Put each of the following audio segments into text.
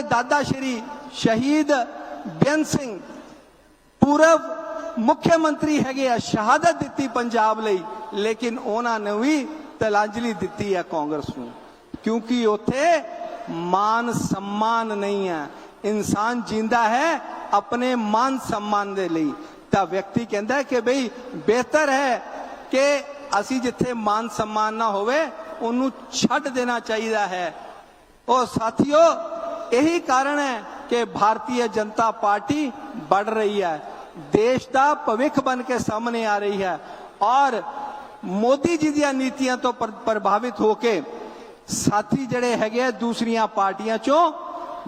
ਦਾਦਾ ਸ਼੍ਰੀ ਸ਼ਹੀਦ ਬਿਆਨ ਸਿੰਘ ਪੂਰਵ ਮੁੱਖ ਮੰਤਰੀ ਹੈਗੇ ਆ, ਸ਼ਹਾਦਤ ਦਿੱਤੀ ਪੰਜਾਬ ਲਈ, ਲੇਕਿਨ ਉਹਨਾਂ ਨੇ ਵੀ ਤਲਾਂਜਲੀ ਦਿੱਤੀ ਆ ਕਾਂਗਰਸ ਨੂੰ, ਕਿਉਂਕਿ ਉੱਥੇ ਮਾਨ ਸਨਮਾਨ ਨਹੀਂ ਹੈ। ਇਨਸਾਨ ਜਿੰਦਾ ਹੈ ਆਪਣੇ ਮਾਨ ਸਨਮਾਨ ਦੇ ਲਈ। ਤਾਂ ਵਿਅਕਤੀ ਕਹਿੰਦਾ ਕਿ ਬਈ ਬਿਹਤਰ ਹੈ ਕਿ ਅਸੀਂ ਜਿੱਥੇ ਮਾਨ ਸਨਮਾਨ ਨਾ ਹੋਵੇ, ਉਹਨੂੰ ਛੱਡ ਦੇਣਾ ਚਾਹੀਦਾ ਹੈ। ਉਹ ਸਾਥੀਓ ਇਹੀ ਕਾਰਨ ਹੈ ਕਿ ਭਾਰਤੀ ਜਨਤਾ ਪਾਰਟੀ ਵੱਧ ਰਹੀ ਹੈ। ਦੇਸ਼ ਦਾ ਭਵਿੱਖ ਬਣ ਕੇ ਸਾਹਮਣੇ ਆ ਰਹੀ ਹੈ ਔਰ ਮੋਦੀ ਜੀ ਦੀਆਂ ਨੀਤੀਆਂ ਤੋਂ ਪ੍ਰਭਾਵਿਤ ਹੋ ਕੇ ਸਾਥੀ ਜਿਹੜੇ ਹੈਗੇ ਦੂਸਰੀਆਂ ਪਾਰਟੀਆਂ ਚੋਂ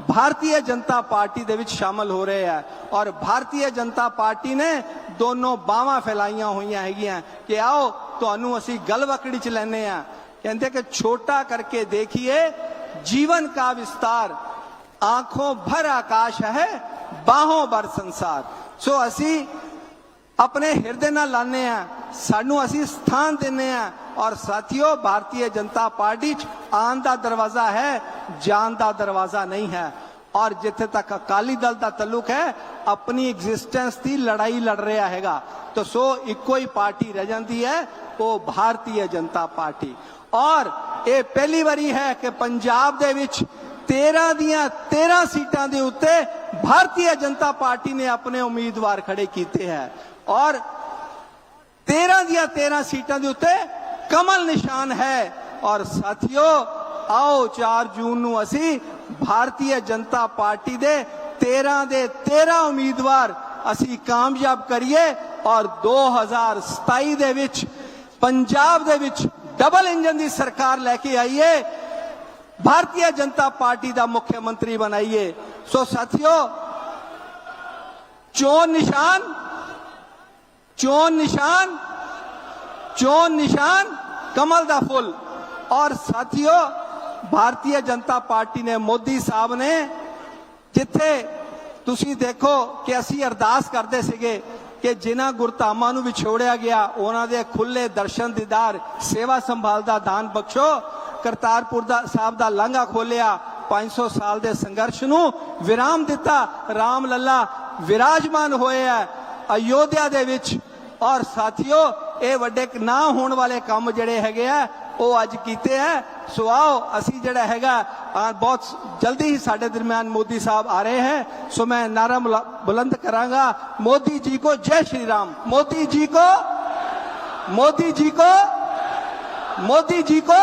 ਭਾਰਤੀ ਜਨਤਾ ਪਾਰਟੀ ਦੇ ਵਿੱਚ ਸ਼ਾਮਲ ਹੋ ਰਹੇ ਆ ਔਰ ਭਾਰਤੀ ਜਨਤਾ ਪਾਰਟੀ ਨੇ ਦੋਨੋਂ ਬਾਹਾਂ ਫੈਲਾਈਆਂ ਹੋਈਆਂ ਹੈਗੀਆਂ ਕਿ ਆਓ ਤੁਹਾਨੂੰ ਅਸੀਂ ਗਲਵਕੜੀ ਚ ਲੈਨੇ ਆ। ਕਹਿੰਦੇ ਕਿ ਛੋਟਾ ਕਰਕੇ ਦੇਖੀਏ, ਜੀਵਨ ਦਾ ਵਿਸਤਾਰ ਆਂਖੋਂ ਭਰ ਆਕਾਸ਼ ਹੈ ਬਾਹੋਂ ਬਰ ਸੰਸਾਰ ਸੋ ਅਸੀਂ ਆਪਣੇ ਹਿਰਦੇ ਨਾਲ ਲਾਣੇ ਆ ਸਾਨੂੰ ਅਸੀਂ ਸਥਾਨ ਦਿੰਨੇ ਆ ਔਰ ਸਾਥੀਓ ਭਾਰਤੀ ਜਨਤਾ ਪਾਰਟੀ ਚ ਆਨ ਦਾ ਦਰਵਾਜ਼ਾ ਹੈ ਜਾਨ ਦਾ ਦਰਵਾਜ਼ਾ ਨਹੀਂ ਹੈ ਔਰ ਜਿੱਥੇ ਤੱਕ ਅਕਾਲੀ ਦਲ ਦਾ ਤਲੁਕ ਹੈ ਆਪਣੀ ਐਗਜ਼ਿਸਟੈਂਸ ਦੀ ਲੜਾਈ ਲੜ ਰਿਹਾ ਹੈਗਾ ਤਾਂ ਸੋ ਇੱਕੋ ਹੀ ਪਾਰਟੀ ਰਹਿ ਜਾਂਦੀ ਹੈ ਉਹ ਭਾਰਤੀ ਜਨਤਾ ਪਾਰਟੀ ਔਰ ਇਹ ਪਹਿਲੀ ਵਾਰੀ ਹੈ ਕਿ ਪੰਜਾਬ ਦੇ ਵਿੱਚ 13 ਦੀਆਂ 13 ਸੀਟਾਂ ਦੇ ਉੱਤੇ ਭਾਰਤੀ ਜਨਤਾ ਪਾਰਟੀ ਨੇ ਆਪਣੇ ਉਮੀਦਵਾਰ ਖੜੇ ਕੀਤੇ ਹੈ। ਔਰ 13 ਦੀਆਂ 13 ਸੀਟਾਂ ਦੇ ਉੱਤੇ ਕਮਲ ਨਿਸ਼ਾਨ ਹੈ। ਔਰ ਸਾਥੀਓ, ਆਓ 4 ਜੂਨ ਨੂੰ ਅਸੀਂ ਭਾਰਤੀ ਜਨਤਾ ਪਾਰਟੀ ਦੇ 13 ਦੇ 13 ਉਮੀਦਵਾਰ ਅਸੀਂ ਕਾਮਯਾਬ ਕਰੀਏ। ਔਰ 2027 ਦੇ ਵਿੱਚ, ਪੰਜਾਬ ਦੇ ਵਿੱਚ ਡਬਲ ਇੰਜਨ ਦੀ ਸਰਕਾਰ ਲੈ ਕੇ ਆਈਏ। ਭਾਰਤੀ ਜਨਤਾ ਪਾਰਟੀ ਦਾ ਮੁੱਖ ਮੰਤਰੀ ਬਣਾਈਏ ਸੋ ਸਾਥੀਓ ਚੋਣ ਨਿਸ਼ਾਨ ਚੋਣ ਨਿਸ਼ਾਨ ਚੋਣ ਨਿਸ਼ਾਨ ਕਮਲ ਦਾ ਫੁੱਲ ਔਰ ਸਾਥੀਓ ਭਾਰਤੀ ਜਨਤਾ ਪਾਰਟੀ ਨੇ ਮੋਦੀ ਸਾਹਿਬ ਨੇ ਜਿੱਥੇ ਤੁਸੀਂ ਦੇਖੋ ਕਿ ਅਸੀਂ ਅਰਦਾਸ ਕਰਦੇ ਸੀਗੇ ਕਿ ਜਿਨ੍ਹਾਂ ਗੁਰਧਾਮਾਂ ਨੂੰ ਵਿਛੋੜਿਆ ਗਿਆ ਉਹਨਾਂ ਦੇ ਖੁੱਲੇ ਦਰਸ਼ਨ ਦੀਦਾਰ ਸੇਵਾ ਸੰਭਾਲ ਦਾ ਦਾਨ ਬਖਸ਼ੋ ਕਰਤਾਰਪੁਰ ਦਾ ਸਾਹਿਬ ਦਾ ਲਾਂਘਾ ਖੋਲਿਆ। 500 ਸਾਲ ਦੇ ਸੰਘਰਸ਼ ਨੂੰ ਵਿਰਾਮ ਦਿੱਤਾ। ਰਾਮ ਲੱਲਾ ਵਿਰਾਜਮਾਨ ਹੋਏ ਆ ਅਯੋਧਿਆ ਦੇ ਵਿੱਚ। ਔਰ ਸਾਥੀਓ, ਇਹ ਵੱਡੇ ਨਾ ਹੋਣ ਵਾਲੇ ਕੰਮ ਜਿਹੜੇ ਹੈਗੇ ਆ, ਉਹ ਅੱਜ ਕੀਤੇ ਆ। ਸੋ ਆਓ, ਅਸੀਂ ਜਿਹੜਾ ਹੈਗਾ ਬਹੁਤ ਜਲਦੀ ਹੀ ਸਾਡੇ ਦਰਮਿਆਨ ਮੋਦੀ ਸਾਹਿਬ ਆ ਰਹੇ ਹੈ। ਸੋ ਮੈਂ ਨਾਰਾ ਬੁਲੰਦ ਕਰਾਂਗਾ। ਮੋਦੀ ਜੀ ਕੋ ਜੈ ਸ਼੍ਰੀ ਰਾਮ। ਮੋਦੀ ਜੀ ਕੋ, ਮੋਦੀ ਜੀ ਕੋ, ਮੋਦੀ ਜੀ ਕੋ